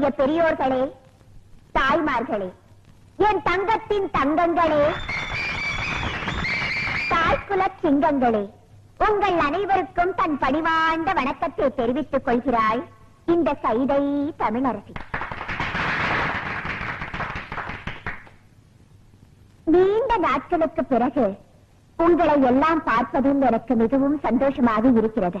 பெருமதிப்பிற்கும் பெரியோர்களே தாய்மார்களே என் தங்கத்தின் தங்கங்களே தாய்குல சிங்கங்களே உங்கள் அனைவருக்கும் தன் பணிவாண்ட வணக்கத்தை தெரிவித்துக் கொள்கிறாய் இந்த சைதை தமிழரசி. நீண்ட நாட்களுக்கு பிறகு உங்களை எல்லாம் பார்ப்பதில் எனக்கு மிகவும் சந்தோஷமாக இருக்கிறது.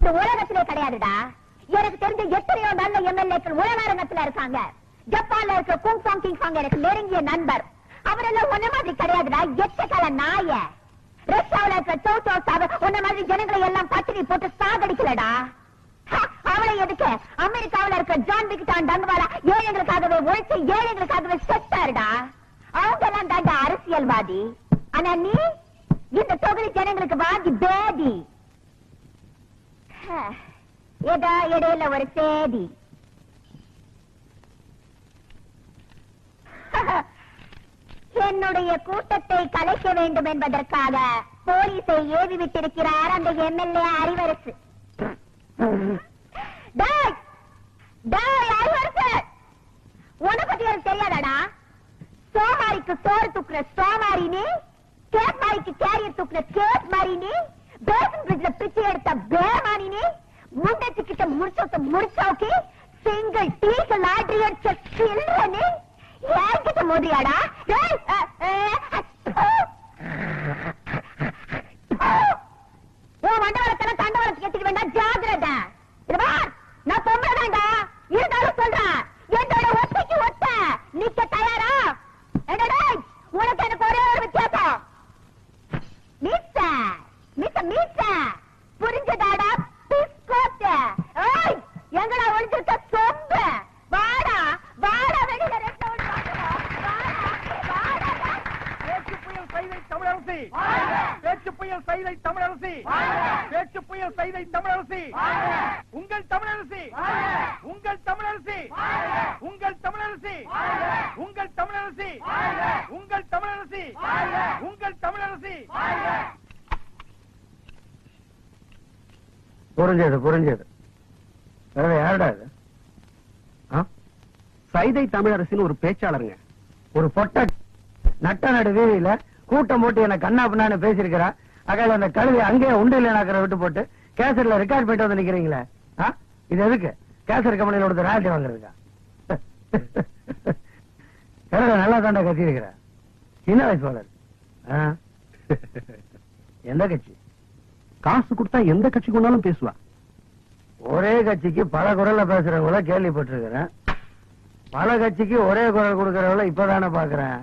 இந்த உலகத்திலே கிடையாதுடா. எனக்கு தெரிஞ்ச எத்தனையோ நல்ல எம்எல்ஏக்கள் உலகாரங்கத்துல இருக்காங்க. ஜப்பான்ல இருக்க குங் சாங் கிங் சாங் எனக்கு நெருங்கிய நண்பர். அவரெல்லாம் ஒன்ன மாதிரி கிடையாதுடா. எச்சக்கால நாய. ரஷ்யாவில இருக்க சோ சோ சாவ உன்ன மாதிரி ஜனங்களை எல்லாம் பட்டினி போட்டு சாகடிக்கலடா. அவளை எதுக்கு? அமெரிக்காவில இருக்க ஜான் விக்டான் டங்குவாலா ஏழைகளுக்காகவே உழைச்சு ஏழைகளுக்காகவே செத்தாருடா. அவங்க எல்லாம் தாண்ட அரசியல்வாதி. ஆனா நீ? இந்த தொகுதி ஜனங்களுக்கு வாதி பேதி. ஏதோ இடையில ஒரு சேதி என்னுடைய கூட்டத்தை கலைக்க வேண்டும் என்பதற்காக போலீஸை ஏவி விட்டிருக்கிறார் அந்த எம்எல்ஏ அறிவரசு பத்தி எனக்கு தெரியாதாடா? சோமாரிக்கு சோறு தூக்குற சோமாரி நீ கேப் மாரிக்கு கேரியர் தூக்குற கேப் மாரி நீ பேசன் பிரிட்ஜ்ல பிச்சை எடுத்த பேமானி நீ முண்டச்சு கிட்ட முடிச்சோத்த முடிச்சோக்கி சிங்கிள் டீக்கு லாட்ரி அடிச்ச சில்ற நீ யார்கிட்ட மோதியாடா டேய், அ, அ, அ, அ. உன் மண்டவளத்தெல்லாம் தண்டவளத்துக்கு எடுத்துக்க வேண்டாம் ஜாகிரதா இது பார், நான் பொம்பளை தான்டா இருந்தாலும் சொல்றேன் என்னோட ஒத்தைக்கு ஒத்த நிக்க தயாரா என்னடா உனக்கு எனக்கு ஒரே ஒரு வித்தியாசம் மீச மீச மீச புரிஞ்சதாடா பிஸ்கோத்த ஏய் எங்கடா ஒளிஞ்சிருக்க சொம்பு வாடா வாடா வெளியில ரெட்ட ஓடி வாடா வாடா பேச்சு புயல் சைதை தமிழரசி பேச்சு புயல் சைதை தமிழரசி பேச்சு புயல் சைதை தமிழரசி உங்கள் தமிழரசி. உங்கள் தமிழரசி. உங்கள் தமிழரசி. உங்கள் தமிழரசி. உங்கள் தமிழரசி. உங்கள் தமிழரசி. புரிஞ்சது புரிஞ்சது யாருடா இது? சைதை தமிழரசின்னு ஒரு பேச்சாளருங்க. ஒரு பொட்ட நட்ட நடு வீதியில கூட்டம் போட்டு என்ன கண்ணா பின்னான்னு பேசியிருக்கிறா. அகையில அந்த கழுவி அங்கேயே உண்டு இல்லைனாக்கிற விட்டு போட்டு கேசட்ல ரெக்கார்ட் பண்ணிட்டு வந்து நிக்கிறீங்களே. இது எதுக்கு? கேசர் கம்பெனியோட கொடுத்த ராயல்டி வாங்குறதுக்கா? நல்லா தாண்டா கத்தி இருக்கிற சின்ன வயசு போல எந்த கட்சி? காசு கொடுத்தா எந்த கட்சிக்கு கொண்டாலும் பேசுவா. ஒரே கட்சிக்கு பல குரல்ல பேசுறவங்கள கேள்விப்பட்டிருக்கிறேன். பல கட்சிக்கு ஒரே குரல் கொடுக்கறவங்கள இப்பதானே பாக்குறேன்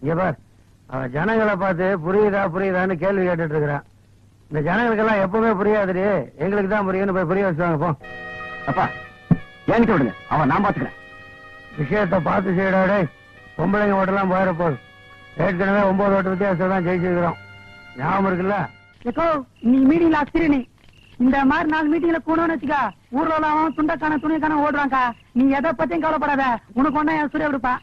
இங்க பார் அவன் ஜனங்களை பார்த்து புரியுதா புரியுதான்னு கேள்வி கேட்டுட்டு இருக்கிறான். இந்த ஜனங்களுக்கெல்லாம் எப்பவுமே புரியாதுடி. எங்களுக்கு தான் புரியும்னு போய் புரிய வச்சுவாங்க போ. அப்பா என்கிட்ட விடுங்க. அவன் நான் பாத்துக்கிறேன் விஷயத்தை பார்த்து செய்யடா டேய். பொம்பளைங்க ஓட்டெல்லாம் போயிட போகுது. ஏற்கனவே ஒன்பது ஓட்டு வித்தியாசம் தான் ஜெயிச்சிருக்கிறோம். ஞாபகம் இருக்குல்ல? நீ மீட்டிங்ல நீ இந்த மாதிரி நாலு மீட்டிங்ல கூடன்னு வச்சுக்கா ஊர்ல எல்லாம் துண்டக்கான துணிக்கான ஓடுறாங்கக்கா நீ எதை பத்தியும் கவலைப்படாத. உனக்கு ஒன்னா என் சூரிய கொடுப்பா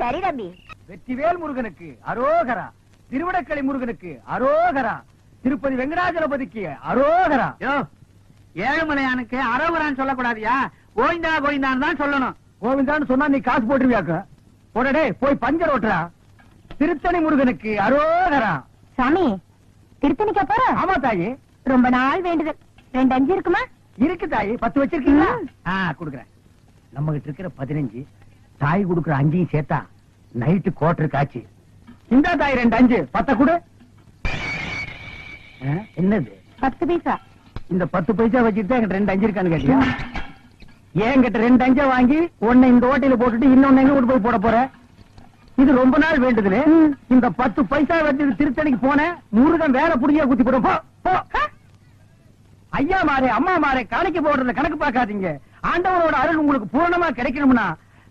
சரி தம்பி. வெற்றிவேல் முருகனுக்கு அரோகரா. திருவிடக்கலை முருகனுக்கு அரோகரா. திருப்பதி வெங்கடாஜலபதிக்கு அரோகரா. ஏழுமலையானுக்கு அரோகரான்னு சொல்லக்கூடாதியா? கோவிந்தா கோவிந்தான்னு தான் சொல்லணும். கோவிந்தான்னு சொன்னா நீ காசு போட்டுருவியாக்க? போடடே போய் பஞ்சர் ஓட்டுறா. திருத்தணி முருகனுக்கு அரோகரா. சாமி திருத்தணிக்கா போற ஆமா தாயி. ரொம்ப நாள் வேண்டுதல் ரெண்டு அஞ்சு இருக்குமா? இருக்கு தாயி. பத்து வச்சிருக்கீங்களா. ஆ குடுக்குறேன். நம்ம கிட்ட இருக்கிற பதினஞ்சு தாய் குடுக்குற அஞ்சையும் சேர்த்தா நைட்டு கோட்டரு காய்ச்சி இந்த தாய் ரெண்டு அஞ்சு. பத்த குடு. என்னது? பத்து பைசா. இந்த பத்து பைசா வச்சுட்டு என்கிட்ட ரெண்டு அஞ்சு இருக்கான்னு கேட்டியா? என்கிட்ட ரெண்டு அஞ்சா வாங்கி ஒண்ணு இந்த ஓட்டையில போட்டுட்டு இன்னொன்னு எங்க கொண்டு போய் போட போற? இது ரொம்ப நாள் வேண்டுதுல. இந்த பத்து பைசா வச்சு திருத்தணிக்கு போனேன் முருகன் வேற புடியா குத்தி போடும். ஐயா மாறே அம்மா மாறே கணக்கு போடுறத கணக்கு பார்க்காதீங்க. ஆண்டவனோட அருள் உங்களுக்கு பூரணமா கிடைக்கணும்னா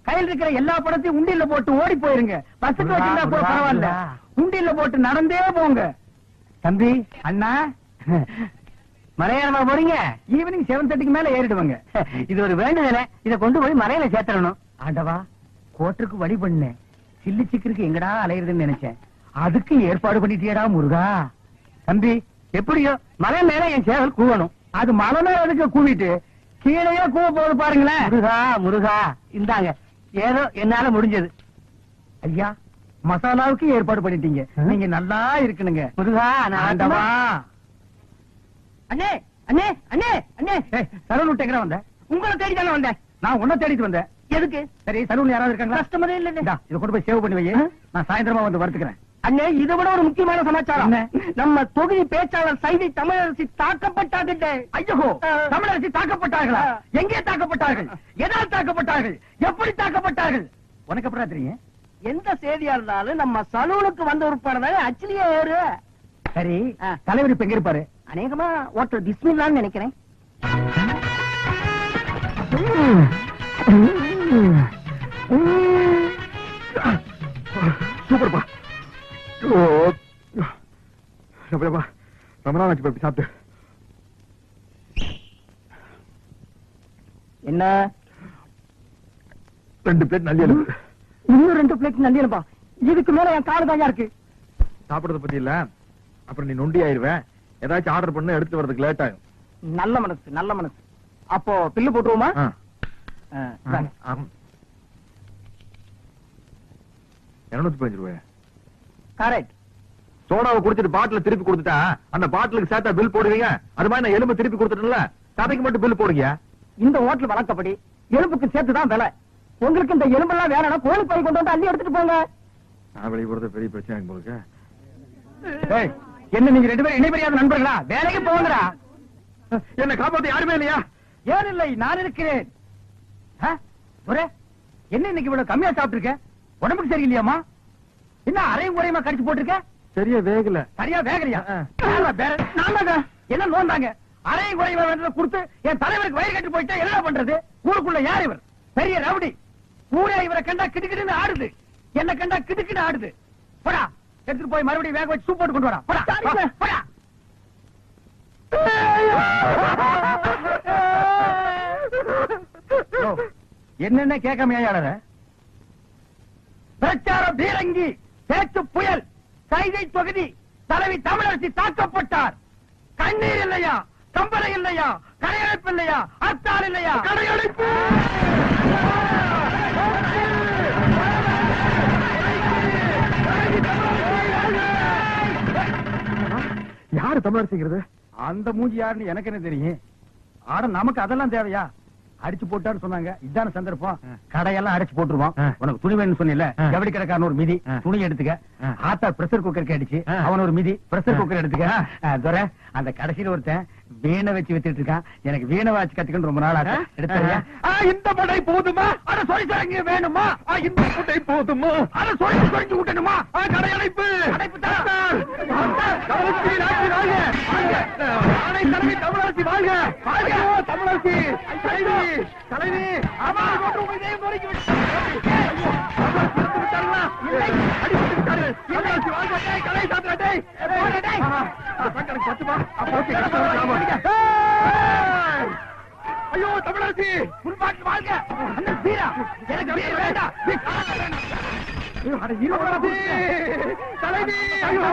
கையில் இருக்கிற எல்லா படத்தையும் உண்டியல்ல போட்டு ஓடி போயிருங்க. பஸ்ஸுக்கு வச்சிருந்தா கூட பரவாயில்ல. முருகா. உண்டியல்ல போட்டு நடந்தே போங்க. தம்பி அண்ணா. மலையாளமா போறீங்க? ஈவினிங் செவன் தேர்ட்டிக்கு மேல ஏறிடுவாங்க. இது ஒரு வேண்டுதல இதை கொண்டு போய் மலையில சேர்த்தரணும் ஆண்டவா கோட்டுக்கு வழி பண்ணேன் சில்லி சிக்கருக்கு எங்கடா அலையுறதுன்னு நினைச்சேன். அதுக்கு ஏற்பாடு பண்ணிட்டியடா முருகா. தம்பி எப்படியோ மலை மேல என் சேவல் கூவணும். அது மலை மேல அதுக்கு கூவிட்டு கீழேயே கூவ போது பாருங்களேன். முருகா முருகா. இந்தாங்க. ஏதோ என்னால முடிஞ்சது. ஐயா மசாலாவுக்கு ஏற்பாடு பண்ணிட்டீங்க. நீங்க நல்லா இருக்கணுங்க. முருகா ஆண்டவா. அண்ணே அண்ணே அண்ணே அண்ணே. விட்டு எங்க வந்த? உங்களை தேடி தானே வந்தேன். நான் உன்னை தேடிட்டு வந்தேன். எதுக்கு? சரி சலூன் யாராவது இருக்காங்களா? கஸ்டமரே இல்ல இத கொண்டு போய் சேவ் பண்ணி வை நான் சாயந்தரமா வந்து வறுத்துக்கிறேன் அண்ணே இதை விட ஒரு முக்கியமான சமாச்சாரம். நம்ம தொகுதி பேச்சாளர் சைதை தமிழரசி தாக்கப்பட்டாங்க ஐயோ தமிழரசி தாக்கப்பட்டார்களா? எங்கே தாக்கப்பட்டார்கள்? எதால் தாக்கப்பட்டார்கள்? எப்படி தாக்கப்பட்டார்கள்? உனக்கு எப்படா தெரியும்? எந்த செய்தியா இருந்தாலும் நம்ம சலூனுக்கு வந்த உட்பாடு அச்சிலியே ஏறு. சரி தலைவர் இப்ப எங்க இருப்பாரு? அநேகமா ஓட்டர் பிஸ்மில்லான்னு நினைக்கிறேன். எப்படிப்பா ரொம்ப நாள் ஆச்சு இப்படி சாப்பிட்டு. என்ன? ரெண்டு பிளேட் நல்லி இன்னும் ரெண்டு பிளேட் நந்தியனப்பா இதுக்கு மேல என் காடு தாயா இருக்கு சாப்பிடுறத பத்தி இல்ல. அப்புறம் நீ நொண்டி ஆயிருவேன். ஏதாச்சும் ஆர்டர் பண்ண எடுத்து வரதுக்கு லேட் ஆகும். நல்ல மனசு நல்ல மனசு. அப்போ பில்லு போட்டுருவோமா. இருநூத்தி பதினஞ்சு ரூபாய்? கரெக்ட் சோடாவை குடிச்சிட்டு பாட்டில திருப்பி கொடுத்துட்டா அந்த பாட்டிலுக்கு சேர்த்தா பில் போடுவீங்க? அது மாதிரி நான் எலும்பு திருப்பி கொடுத்துட்டேன்ல. கதைக்கு மட்டும் பில் போடுங்க இந்த ஹோட்டல் வழக்கப்படி எலும்புக்கு சேர்த்து தான் விலை. உங்களுக்கு இந்த எலும்பெல்லாம் வேணும்னா கோழி பை கொண்டு வந்து அள்ளி எடுத்துட்டு போங்க. நான் வெளியே பெரிய பிரச்சனை ஏய், என்ன நீங்க ரெண்டு பேரும் இணைபெரியாத நண்பர்களா? வேலைக்கு போங்கடா. என்ன காப்பாத்த யாருமே இல்லையா? ஏன் இல்லை நான் இருக்கிறேன். என்ன இன்னைக்கு இவ்வளவு கம்மியா சாப்பிட்டு உடம்புக்கு சரியில்லையாமா என்ன அரையும் குறையுமா கடிச்சு போட்டிருக்க? சரியா வேகல. சரியா வேகலையா? என்ன நோந்தாங்க? அரையும் குறையுமா கொடுத்து என் தலைவருக்கு வயிறு கட்டி போயிட்டா என்ன பண்றது? ஊருக்குள்ள யார் இவர்? பெரிய ரவுடி. ஊரே இவரை கண்டா கிடுக்கிடுன்னு ஆடுது. என்ன கண்டா கிடுக்கிடு ஆடுது. போடா எடுத்துட்டு போய் மறுபடியும் வேக வச்சு சூப் போட்டு கொண்டு வரா போடா. போடா. என்னென்ன கேட்காம பிரச்சார பீரங்கி பேச்சு புயல் கைதை தொகுதி தலைவி தமிழரசி தாக்கப்பட்டார். கண்ணீர் இல்லையா? கம்பளை இல்லையா? கடையடைப்பு இல்லையா? அத்தால் இல்லையா? கடையடைப்பு! யாரு தமிழரசிங்கிறது அந்த மூஞ்சி யாருன்னு எனக்கு என்ன தெரியும் ஆட நமக்கு அதெல்லாம் தேவையா அடிச்சு போட்டான்னு சொன்னாங்க இதான சந்தர்ப்பம் கடையெல்லாம் அடிச்சு போட்டுருவோம். உனக்கு துணி வேணும்னு சொன்னீல. ஜவுளி கடைக்காரன் ஒரு மிதி. துணி எடுத்துக்க. ஆத்தா பிரஷர் குக்கருக்கு அடிச்சு. அவன் ஒரு மிதி பிரஷர். குக்கர் எடுத்துக்க துரை அந்த கடைசியில ஒருத்தன் வீணை வச்சு வித்துட்டு இருக்கான் எனக்கு வீணை வாச்சு கத்துக்கணும் ரொம்ப நாள் ஆச்சு. எடுத்துறியா இந்த படை போதுமா? அத சொல்லி தரங்க வேணுமா இந்த படை போதுமா? அத சொல்லி சொல்லி விட்டணுமா கடையடைப்பு. அடைப்பு தான். தமிழரசி வாழ்க வாழ்க தமிழரசி. தலைவி தலைவி. அடிபட்டு ஐயோ தமிழரசி! புல்பாட்டு வாழ்க! அண்ணன் வீரா! எனக்கு வீர வேண்டாம்! தலைவி! ஐயோ!